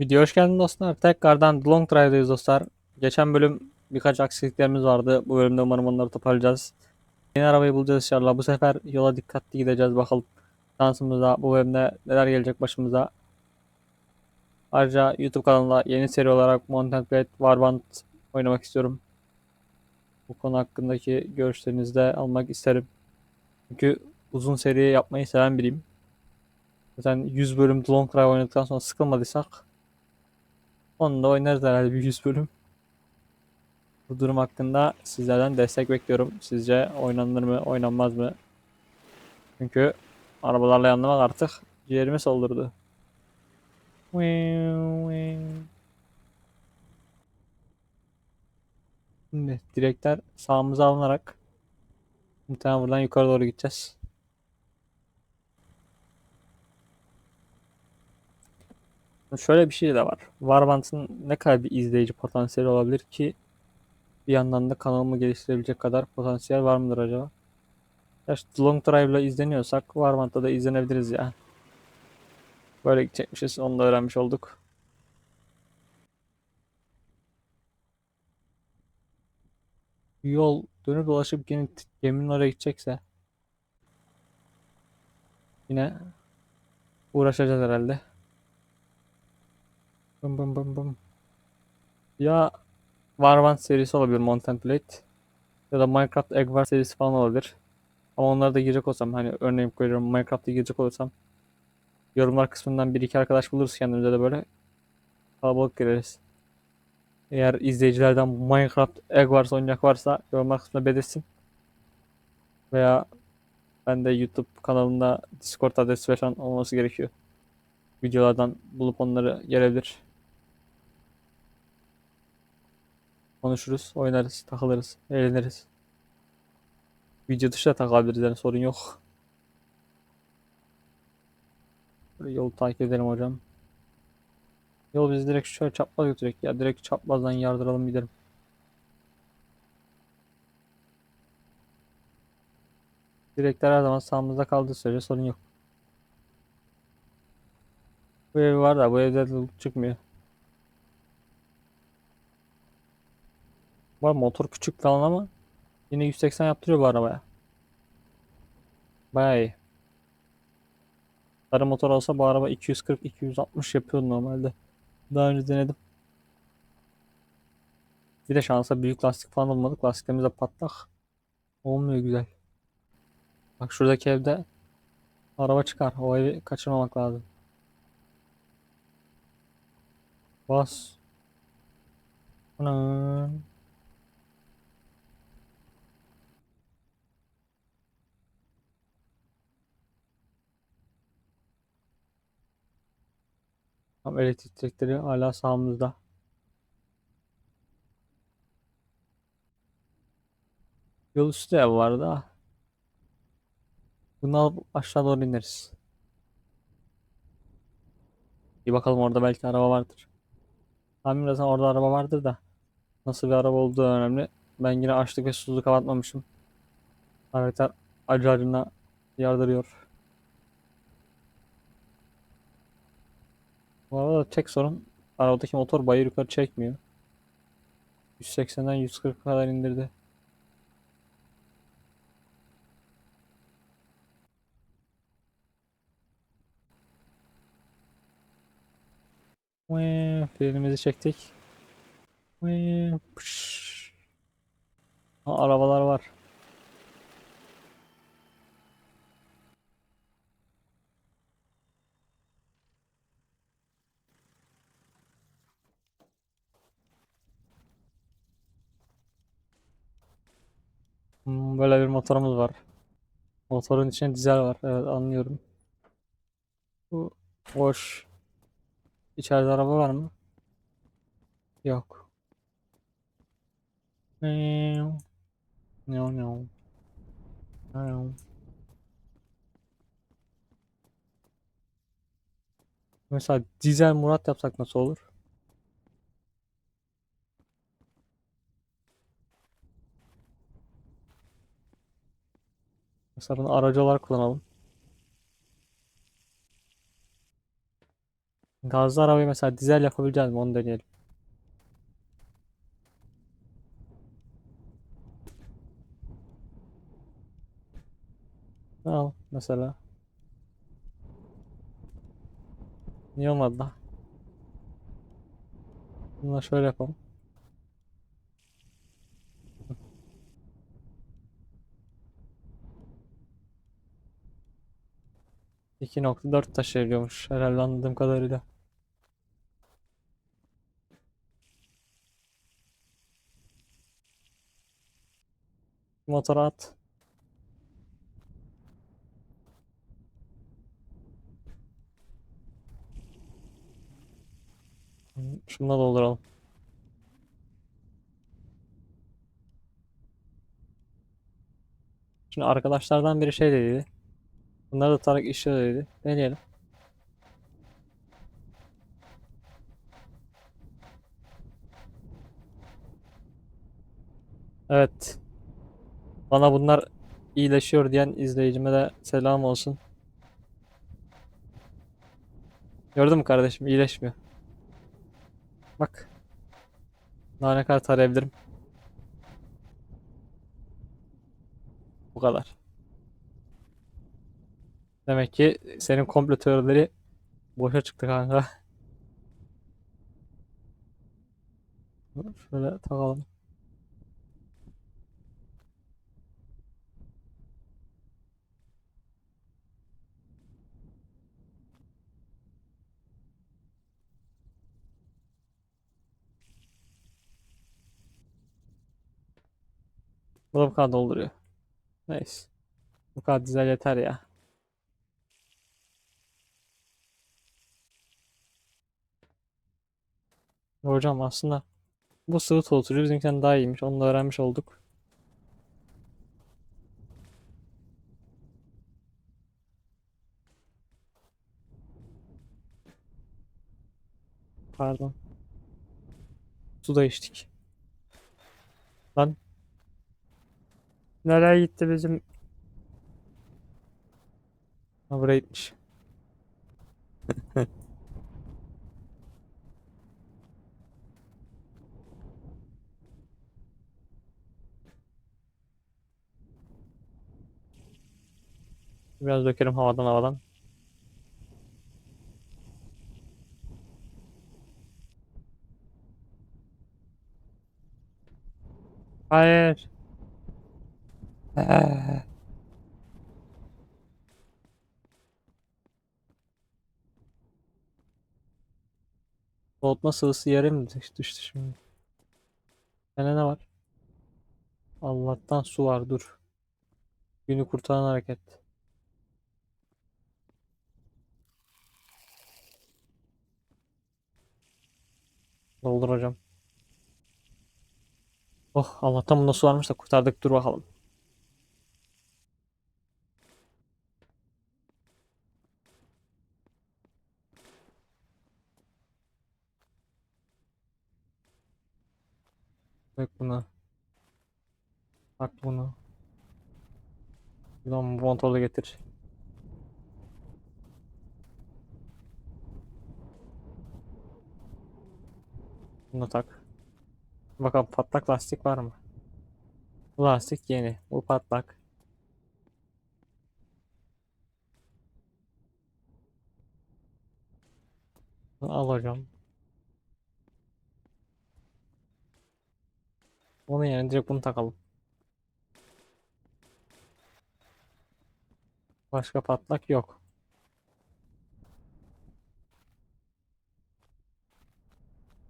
Video hoş geldin dostlar. Tekrardan The Long Drive'dayız dostlar. Geçen bölüm birkaç aksiliklerimiz vardı. Bu bölümde umarım onları toparlayacağız. Yeni arabayı bulacağız inşallah. Bu sefer yola dikkatli gideceğiz bakalım. Şansımıza bu bölümde neler gelecek başımıza. Ayrıca YouTube kanalında yeni seri olarak Mountain Blade Warband oynamak istiyorum. Bu konu hakkındaki görüşlerinizi de almak isterim. Çünkü uzun seri yapmayı seven biriyim. Zaten 100 bölüm The Long Drive oynadıktan sonra sıkılmadıysak onu da oynarız herhalde bir 100 bölüm. Bu durum hakkında sizlerden destek bekliyorum. Sizce oynanır mı, oynanmaz mı? Çünkü arabalarla yanlamak artık ciğerimi soldurdu. Şimdi direkler sağımıza alınarak muhtemelen buradan yukarı doğru gideceğiz. Şöyle bir şey de var. Warband'ın ne kadar bir izleyici potansiyeli olabilir ki bir yandan da kanalımı geliştirebilecek kadar potansiyel var mıdır acaba? Ya işte Long Drive'la izleniyorsak Warband'da da izlenebiliriz ya. Böyle gidecekmişiz. Onu da öğrenmiş olduk. Yol dönüp dolaşıp yine geminin oraya gidecekse yine uğraşacağız herhalde. Bım bım bım bım. Ya Warband serisi olabilir Mountain Blade ya da Minecraft Egg War serisi falan olabilir. Ama onlara da girecek olsam hani örneğin koyuyorum Minecraft'a girecek olursam yorumlar kısmından bir iki arkadaş buluruz kendimize de böyle kalabalık gireriz. Eğer izleyicilerden Minecraft Egg Wars oynayacak varsa yorumlar kısmına belirtsin. Veya ben de YouTube kanalında Discord adresi falan olması gerekiyor. Videolardan bulup onları gelebilir. Konuşuruz, oynarız, takılırız, eğleniriz. Video dışı da takılabiliriz yani sorun yok. Böyle yolu takip edelim hocam. Yol bizi direkt şöyle çapraz götürecek ya. Direkt çaprazdan yardıralım gidelim. Direkler her zaman sağımızda kaldığı sürece sorun yok. Bu ev var da bu evde çıkmıyor. Var motor küçük falan ama yine 180 yaptırıyor bu arabaya. Bayağı iyi. Sarı motor olsa bu araba 240-260 yapıyor normalde. Daha önce denedim. Bir de şansa büyük lastik falan olmadık. Lastiklerimiz de patlak. Olmuyor güzel. Bak şuradaki evde araba çıkar. O evi kaçırmamak lazım. Bas. Anan. Tam elektrik direkleri hala sağımızda. Yol üstü ev var da. Bunu alıp aşağı doğru ineriz. Bir bakalım orada belki araba vardır. Tahmin edersen orada araba vardır da. Nasıl bir araba olduğu önemli. Ben yine açlık ve susuzluk kapatmamışım. Karakter acı acına yardırıyor. Bu arada tek sorun arabadaki motor bayır yukarı çekmiyor. 180'den 140 kadar indirdi. Frenimizi çektik. Pış. Ha, arabalar var. Hmm, böyle bir motorumuz var. Motorun içinde dizel var. Evet anlıyorum. Bu boş. İçeride araba var mı? Yok. Meow. Meow meow. Meow. Mesela dizel Murat yapsak nasıl olur? Mesela olarak kullanalım. Gazlı arabayı mesela dizel yapabileceğiz mi? Onu deneyelim. Al mesela. Niye olmadı da? Bunu şöyle yapalım. İki nokta dört taşıyabiliyormuş herhalde anladığım kadarıyla. Motora at. Şununla dolduralım. Şimdi arkadaşlardan biri şey dedi. Bunları da tarak işliyor dedi. Deneyelim. Evet. Bana bunlar iyileşiyor diyen izleyicime de selam olsun. Gördün mü kardeşim? İyileşmiyor. Bak. Daha ne kadar tarayabilirim. Bu kadar. Demek ki senin komplo teorileri boşa çıktı kanka. Şöyle takalım. Bu da bu kadar dolduruyor. Neyse. Bu kadar dizel yeter ya. Hocam aslında bu sıvı soğutucu bizimkinden daha iyiymiş. Onu da öğrenmiş olduk. Pardon. Su da içtik. Lan. Nereye gitti bizim? Ha buraya gitmiş. Biraz dökelim havadan havadan. Hayır. Eee. Soğutma sıvısı yere mi düş- düştü şimdi? Sende ne var? Allah'tan su var dur. Günü kurtaran hareket. Doldur hocam. Oh Allah'tan bunda su varmış da kurtardık dur bakalım. Bak bunu. Bak bunu. Ulan bu da getir. Bunu tak. Bakalım patlak lastik var mı? Lastik yeni. Bu patlak. Bunu al hocam. Onun yerine direkt bunu takalım. Başka patlak yok.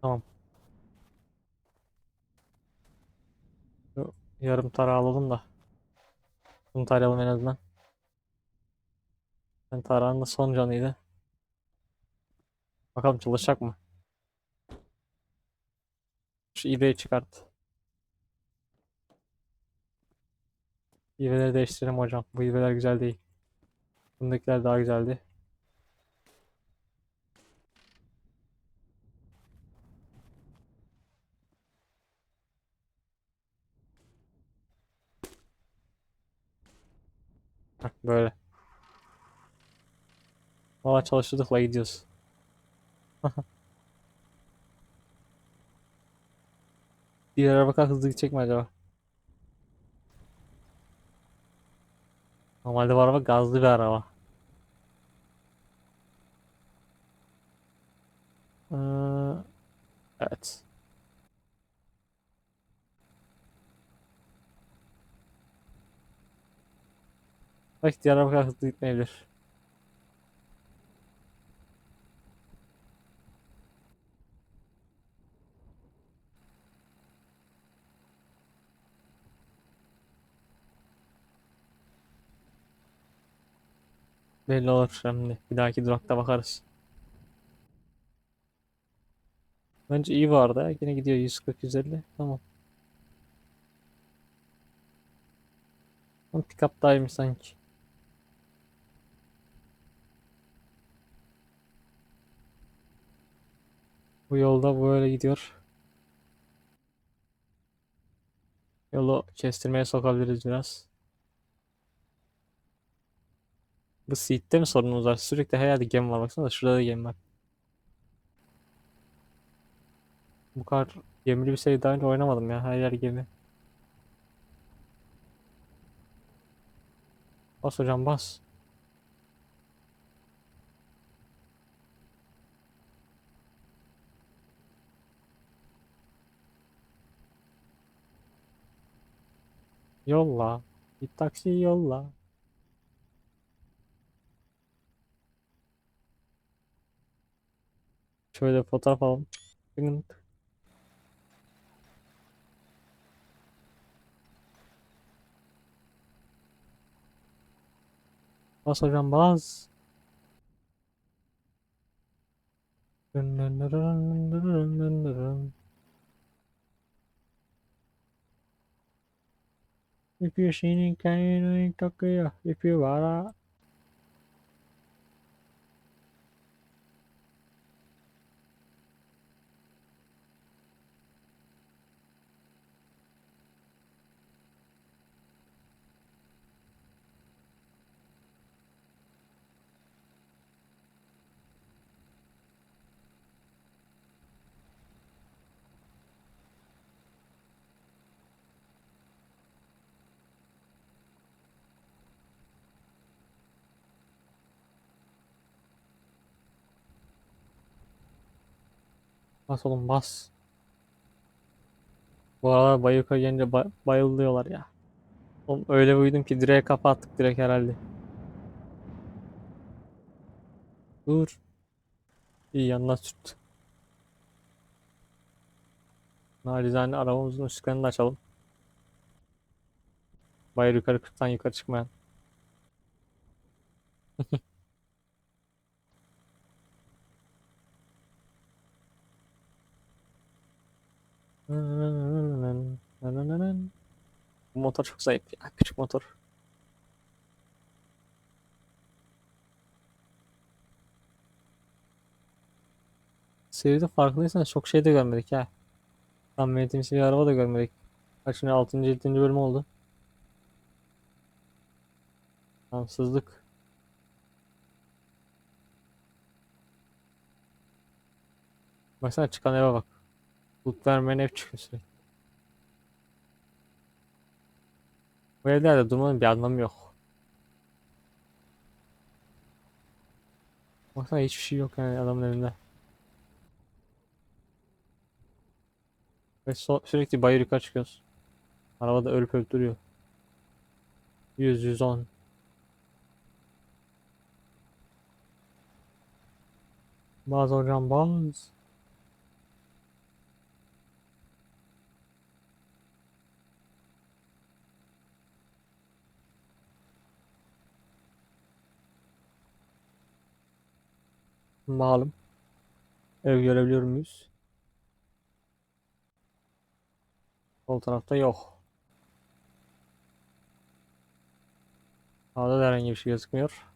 Tamam. Şu yarım tarağı alalım da. Bunu tarayalım en azından. Ben tarağın da son canıydı. Bakalım çalışacak mı? Şu iğneyi çıkart. İğneleri değiştirelim hocam. Bu iğneler güzel değil. Bundakiler daha güzeldi. Heh, böyle. Valla çalıştırdıkla gidiyoruz. Diğer araba kadar hızlı gidecek mi acaba? Normalde bu araba gazlı bir araba. Ee, evet. Belki diğer araba kadar hızlı gitmeyebilir. Belli olur şimdi. Bir dahaki durakta bakarız. Bence iyi vardı. Yine gidiyor 140-150. Tamam. Ama pick-up daha iyiymiş sanki. Bu yolda böyle gidiyor. Yolu kestirmeye sokabiliriz biraz. Bu seat'te mi sorunumuz var? Sürekli her yerde gemi var. Baksana şurada da gemi var. Bu kadar gemili bir şey daha önce oynamadım ya. Her yer gemi. Bas hocam bas. Yolla. Bir taksi yolla. Şöyle fotoğraf alalım. Bas hocam bas. Dın dın dın dın dın dın dın. If you see it, can you talk If you wanna. Bas oğlum bas. Bu aralar bayıka gelince bay bayılıyorlar ya. Oğlum öyle uyudum ki direğe kafa attık direkt herhalde. Dur. İyi yanına sürt. Nacizane arabamızın ışıklarını da açalım. Bayır yukarı 40'tan yukarı çıkmayan. Bu motor çok zayıf ya. Küçük motor. Seride farkındaysan çok şey de görmedik ha. Tam bir araba da görmedik. Kaçıncı 6. 7. bölüm oldu. Tamsızlık. Baksana çıkan eve bak. Loot vermeyen ev çıkıyor. Bu evlerde durmanın bir anlamı yok. Baksana hiçbir şey yok yani adamın evinde. Ve so sürekli bayır yukarı çıkıyoruz. Arabada ölüp ölüp duruyor. 100 110 Bazı hocam bazı. Malum. Ev görebiliyor muyuz? Sol tarafta yok. Sağda da herhangi bir şey gözükmüyor.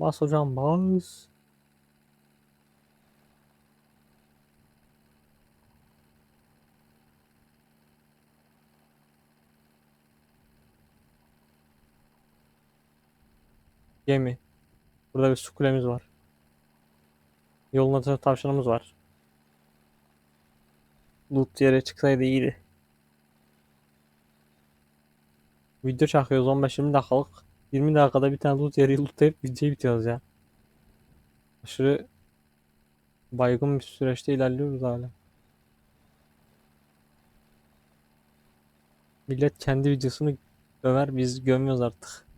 Bas hocam bas. Gemi. Burada bir su kulemiz var. Yolun altında tavşanımız var. Loot yere çıksaydı iyiydi. Video çakıyoruz 15-20 dakikalık. 20 dakikada bir tane loot yeri lootlayıp videoyu bitiriyoruz ya. Aşırı baygın bir süreçte ilerliyoruz hala. Millet kendi videosunu över biz gömüyoruz artık.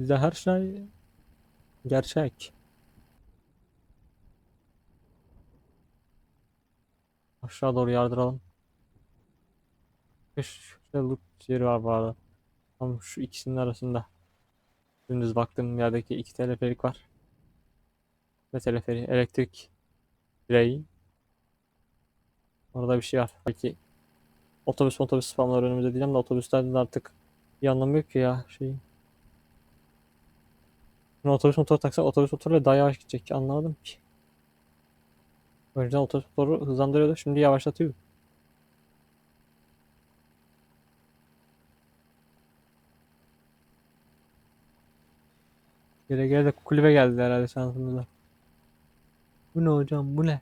Bizde her şey gerçek. Aşağı doğru yardıralım. Şurada loot yeri var bu arada. Tam şu ikisinin arasında. Dümdüz baktığım yerdeki iki teleferik var. Ve teleferi, elektrik direği. Orada bir şey var. Belki otobüs otobüs spamlar önümüzde diyeceğim de otobüslerde de artık bir anlamı yok ki ya şey. Şimdi otobüs motoru taksak otobüs motoruyla daha yavaş gidecek. Anlamadım ki. Önceden otobüs motoru hızlandırıyordu. Şimdi yavaşlatıyor. Gele gele de kulübe geldi herhalde şansımıza. Bu ne hocam bu ne?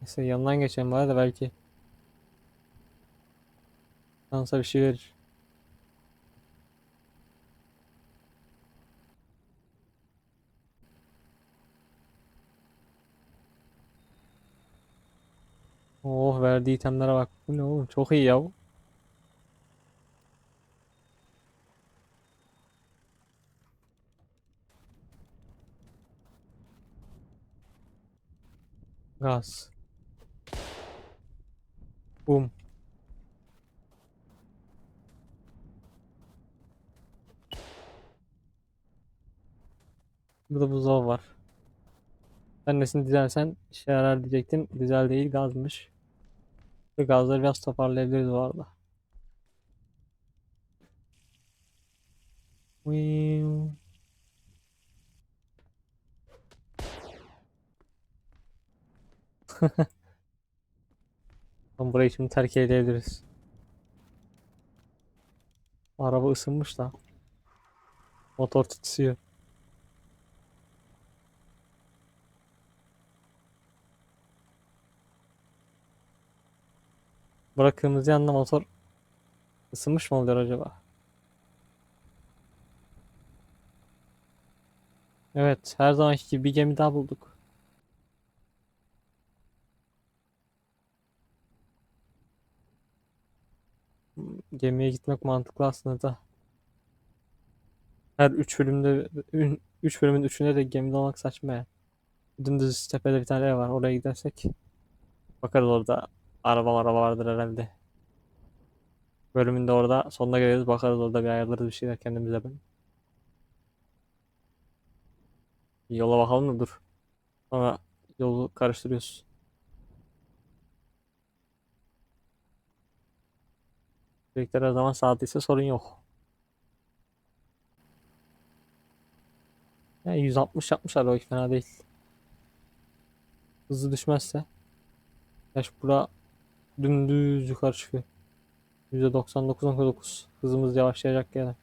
Neyse yanından geçelim bari de belki şansa bir şey verir. Oh verdiği itemlere bak. Bu ne oğlum çok iyi ya. bu. Gaz. Bum. Burada buzdolabı var. Sen nesini dizelsen işe yarar diyecektim. Dizel değil gazmış. Ve gazları biraz toparlayabiliriz bu arada. Tam burayı şimdi terk edebiliriz. Araba ısınmış da. Motor tutuyor. Bıraktığımız yanda motor ısınmış mı oluyor acaba? Evet, her zamanki gibi bir gemi daha bulduk. Gemiye gitmek mantıklı aslında da. Her 3 bölümde 3 bölümün 3'ünde de gemide olmak saçma ya. Dümdüz tepede bir tane ev var. Oraya gidersek bakarız orada araba araba vardır herhalde. Bölümünde orada sonuna geliriz bakarız orada bir ayarlarız bir şeyler kendimize ben. Yola bakalım da dur. Sonra yolu karıştırıyoruz. Direkler her zaman saatliyse sorun yok. Ya 160 yapmışlar o hiç fena değil. Hızlı düşmezse. Yaş bura dümdüz yukarı çıkıyor. %99.9 hızımız yavaşlayacak gene.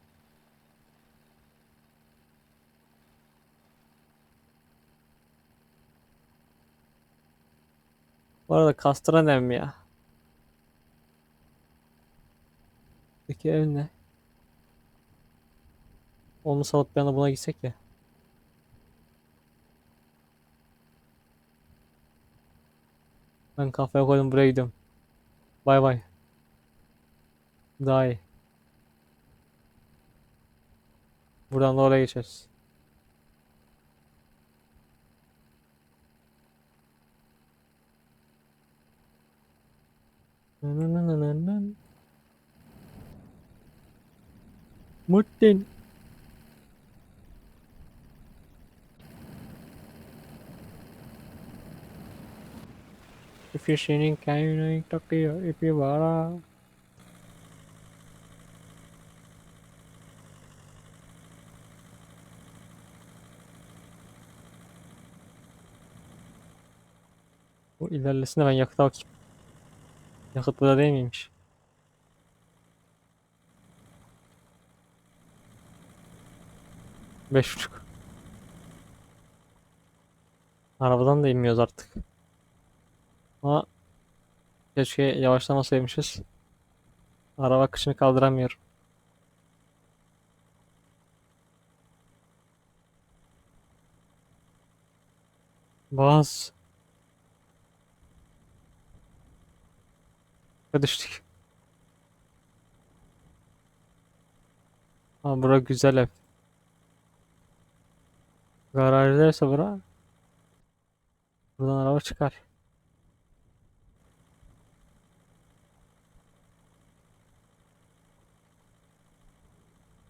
Bu arada kastıran ev mi ya? Peki ev ne? Onu salıp bir anda buna gitsek ya. Ben kafaya koydum buraya gidiyorum. Bay bay. Daha iyi. Buradan da oraya geçeriz. Nananananan. Seeing kind Tokyo, if you are Bu ilerlesine ben yakıta bakayım. Yakıt burada değil miymiş? Beş buçuk. Arabadan da inmiyoruz artık. Ama keşke yavaşlamasaymışız. Araba kışını kaldıramıyor. Baz. düştük. Ha bura güzel ev. Garajdaysa bura. Buradan araba çıkar.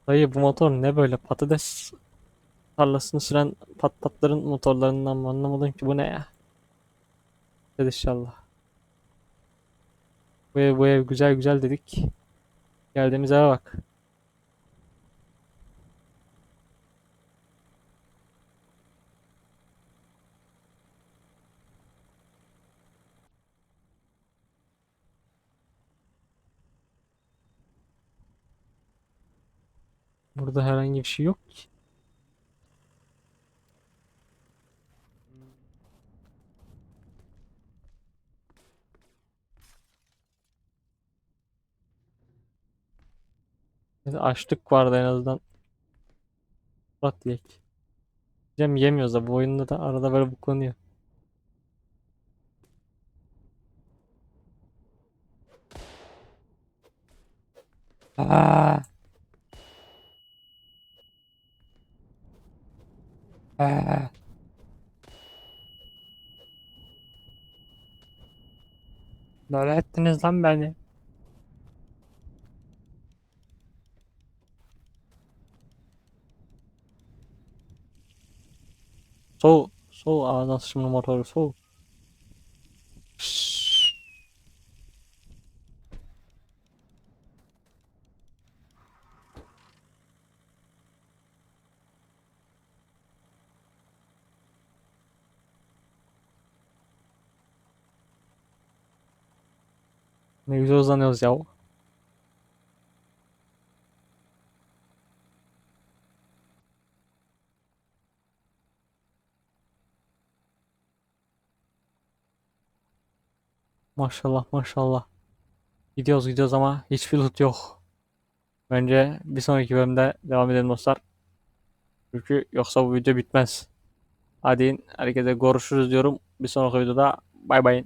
Dayı bu motor ne böyle patates tarlasını süren pat patların motorlarından mı anlamadım ki bu ne ya? Hadi inşallah. Bu ev, bu ev güzel güzel dedik. Geldiğimiz eve bak. Burada herhangi bir şey yok ki. Açlık vardı en azından. Murat diyek. Cem yemiyoruz da bu oyunda da arada böyle buklanıyor. Aa. Böyle ettiniz lan beni. Soğuk. Soğuk. Ağzına sıçımlı motoru soğuk. Ne güzel uzanıyoruz ya. Maşallah maşallah. Gidiyoruz gidiyoruz ama hiçbir loot yok. Bence bir sonraki bölümde devam edelim dostlar. Çünkü yoksa bu video bitmez. Hadi herkese görüşürüz diyorum. Bir sonraki videoda bay bay.